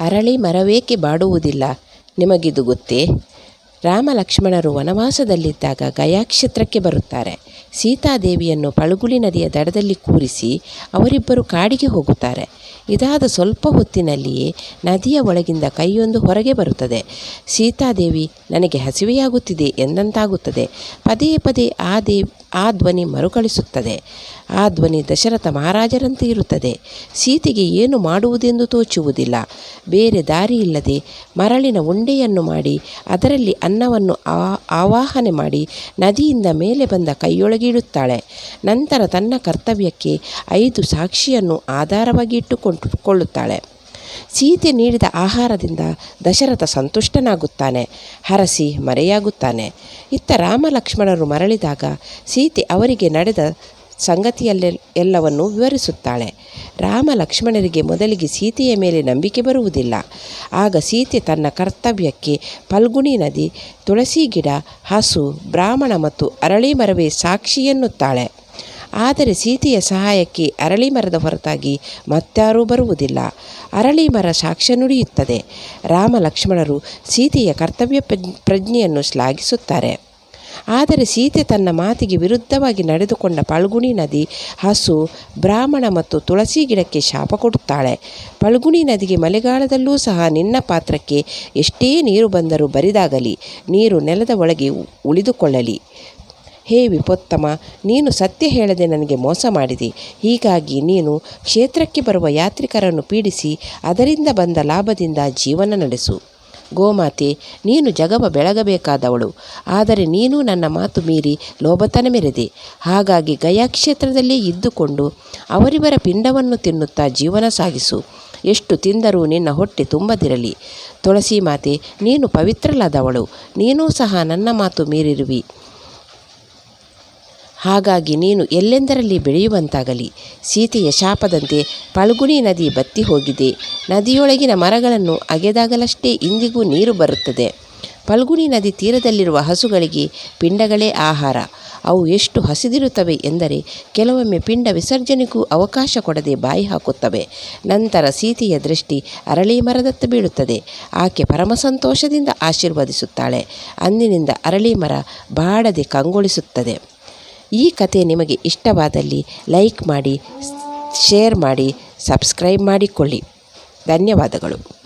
ಅರಳಿ ಮರವೇಕೆ ಬಾಡುವುದಿಲ್ಲ? ನಿಮಗಿದು ಗೊತ್ತೇ? ರಾಮ ಲಕ್ಷ್ಮಣರು ವನವಾಸದಲ್ಲಿದ್ದಾಗ ಗಯಾಕ್ಷೇತ್ರಕ್ಕೆ ಬರುತ್ತಾರೆ. ಸೀತಾದೇವಿಯನ್ನು ಪಳುಗುಳಿ ನದಿಯ ದಡದಲ್ಲಿ ಕೂರಿಸಿ ಅವರಿಬ್ಬರು ಕಾಡಿಗೆ ಹೋಗುತ್ತಾರೆ. ಇದಾದ ಸ್ವಲ್ಪ ಹೊತ್ತಿನಲ್ಲಿಯೇ ನದಿಯ ಒಳಗಿಂದ ಕೈಯೊಂದು ಹೊರಗೆ ಬರುತ್ತದೆ. ಸೀತಾದೇವಿ, ನನಗೆ ಹಸಿವೆಯಾಗುತ್ತಿದೆ ಎಂದಂತಾಗುತ್ತದೆ. ಪದೇ ಪದೇ ಆ ದೇವ್ ಆ ಧ್ವನಿ ಮರುಕಳಿಸುತ್ತದೆ. ಆ ಧ್ವನಿ ದಶರಥ ಮಹಾರಾಜರಂತೆ ಇರುತ್ತದೆ. ಸೀತೆಗೆ ಏನು ಮಾಡುವುದೆಂದು ತೋಚುವುದಿಲ್ಲ. ಬೇರೆ ದಾರಿ ಇಲ್ಲದೆ ಮರಳಿನ ಉಂಡೆಯನ್ನು ಮಾಡಿ, ಅದರಲ್ಲಿ ಅನ್ನವನ್ನು ಆವಾಹನೆ ಮಾಡಿ ನದಿಯಿಂದ ಮೇಲೆ ಬಂದ ಕೈಯೊಳಗೆ ಇಡುತ್ತಾಳೆ. ನಂತರ ತನ್ನ ಕರ್ತವ್ಯಕ್ಕೆ ಐದು ಸಾಕ್ಷಿಯನ್ನು ಆಧಾರವಾಗಿ ಇಟ್ಟುಕೊಂಡು ಕೊಳ್ಳುತ್ತಾಳೆ. ಸೀತೆ ನೀಡಿದ ಆಹಾರದಿಂದ ದಶರಥ ಸಂತುಷ್ಟನಾಗುತ್ತಾನೆ, ಹರಸಿ ಮರೆಯಾಗುತ್ತಾನೆ. ಇತ್ತ ರಾಮ ಲಕ್ಷ್ಮಣರು ಮರಳಿದಾಗ ಸೀತೆ ಅವರಿಗೆ ನಡೆದ ಸಂಗತಿಯಲ್ಲೆ ಎಲ್ಲವನ್ನು ವಿವರಿಸುತ್ತಾಳೆ. ರಾಮ ಲಕ್ಷ್ಮಣರಿಗೆ ಮೊದಲಿಗೆ ಸೀತೆಯ ಮೇಲೆ ನಂಬಿಕೆ ಬರುವುದಿಲ್ಲ. ಆಗ ಸೀತೆ ತನ್ನ ಕರ್ತವ್ಯಕ್ಕೆ ಫಲ್ಗುಣಿ ನದಿ, ತುಳಸಿ ಗಿಡ, ಹಸು, ಬ್ರಾಹ್ಮಣ ಮತ್ತು ಅರಳಿ ಮರವೇ ಸಾಕ್ಷಿ ಎನ್ನುತ್ತಾಳೆ. ಆದರೆ ಸೀತೆಯ ಸಹಾಯಕ್ಕೆ ಅರಳಿ ಮರದ ಹೊರತಾಗಿ ಮತ್ತಾರೂ ಬರುವುದಿಲ್ಲ. ಅರಳಿ ಮರ ಸಾಕ್ಷ್ಯ ನುಡಿಯುತ್ತದೆ. ರಾಮ ಲಕ್ಷ್ಮಣರು ಸೀತೆಯ ಕರ್ತವ್ಯ ಪ್ರಜ್ಞೆಯನ್ನು ಶ್ಲಾಘಿಸುತ್ತಾರೆ. ಆದರೆ ಸೀತೆ ತನ್ನ ಮಾತಿಗೆ ವಿರುದ್ಧವಾಗಿ ನಡೆದುಕೊಂಡ ಪಳ್ಗುಣಿ ನದಿ ಹಸು ಬ್ರಾಹ್ಮಣ ಮತ್ತು ತುಳಸಿ ಗಿಡಕ್ಕೆ ಶಾಪ ಕೊಡುತ್ತಾಳೆ. ಪಳ್ಗುಣಿ ನದಿಗೆ ಮಳೆಗಾಲದಲ್ಲೂ ಸಹ ನಿನ್ನ ಪಾತ್ರಕ್ಕೆ ಎಷ್ಟೇ ನೀರು ಬಂದರೂ ಬರಿದಾಗಲಿ, ನೀರು ನೆಲದ ಒಳಗೆ ಉಳಿದುಕೊಳ್ಳಲಿ. ಹೇ ವಿಪೋತ್ತಮ ನೀನು ಸತ್ಯ ಹೇಳದೆ ನನಗೆ ಮೋಸ ಮಾಡಿದೆ. ಹೀಗಾಗಿ ನೀನು ಕ್ಷೇತ್ರಕ್ಕೆ ಬರುವ ಯಾತ್ರಿಕರನ್ನು ಪೀಡಿಸಿ, ಅದರಿಂದ ಬಂದ ಲಾಭದಿಂದ ಜೀವನ ನಡೆಸು. ಗೋಮಾತೆ, ನೀನು ಜಗವ ಬೆಳಗಬೇಕಾದವಳು. ಆದರೆ ನೀನು ನನ್ನ ಮಾತು ಮೀರಿ ಲೋಭತನ ಮೆರೆದೆ. ಹಾಗಾಗಿ ಗಯಾ ಕ್ಷೇತ್ರದಲ್ಲೇ ಇದ್ದುಕೊಂಡು ಅವರಿವರ ಪಿಂಡವನ್ನು ತಿನ್ನುತ್ತಾ ಜೀವನ ಸಾಗಿಸು. ಎಷ್ಟು ತಿಂದರೂ ನಿನ್ನ ಹೊಟ್ಟೆ ತುಂಬದಿರಲಿ. ತುಳಸಿ ಮಾತೆ, ನೀನು ಪವಿತ್ರಲಾದವಳು ನೀನೂ ಸಹ ನನ್ನ ಮಾತು ಮೀರಿರುವಿ. ಹಾಗಾಗಿ ನೀನು ಎಲ್ಲೆಂದರಲ್ಲಿ ಬೆಳೆಯುವಂತಾಗಲಿ. ಸೀತೆಯ ಶಾಪದಂತೆ ಪಳ್ಗುಣಿ ನದಿ ಬತ್ತಿ ಹೋಗಿದೆ. ನದಿಯೊಳಗಿನ ಮರಗಳನ್ನು ಅಗೆದಾಗಲಷ್ಟೇ ಇಂದಿಗೂ ನೀರು ಬರುತ್ತದೆ. ಪಲ್ಗುಣಿ ನದಿ ತೀರದಲ್ಲಿರುವ ಹಸುಗಳಿಗೆ ಪಿಂಡಗಳೇ ಆಹಾರ. ಅವು ಎಷ್ಟು ಹಸಿದಿರುತ್ತವೆ ಎಂದರೆ ಕೆಲವೊಮ್ಮೆ ಪಿಂಡ ವಿಸರ್ಜನೆಗೂ ಅವಕಾಶ ಕೊಡದೆ ಬಾಯಿ ಹಾಕುತ್ತವೆ. ನಂತರ ಸೀತೆಯ ದೃಷ್ಟಿ ಅರಳಿ ಮರದತ್ತ ಬೀಳುತ್ತದೆ. ಆಕೆ ಪರಮ ಸಂತೋಷದಿಂದ ಆಶೀರ್ವದಿಸುತ್ತಾಳೆ. ಅಂದಿನಿಂದ ಅರಳಿ ಮರ ಬಾಡದೆ ಕಂಗೊಳಿಸುತ್ತದೆ. ಈ ಕತೆ ನಿಮಗೆ ಇಷ್ಟವಾದಲ್ಲಿ ಲೈಕ್ ಮಾಡಿ ಶೇರ್ ಮಾಡಿ ಸಬ್ಸ್ಕ್ರೈಬ್ ಮಾಡಿಕೊಳ್ಳಿ. ಧನ್ಯವಾದಗಳು.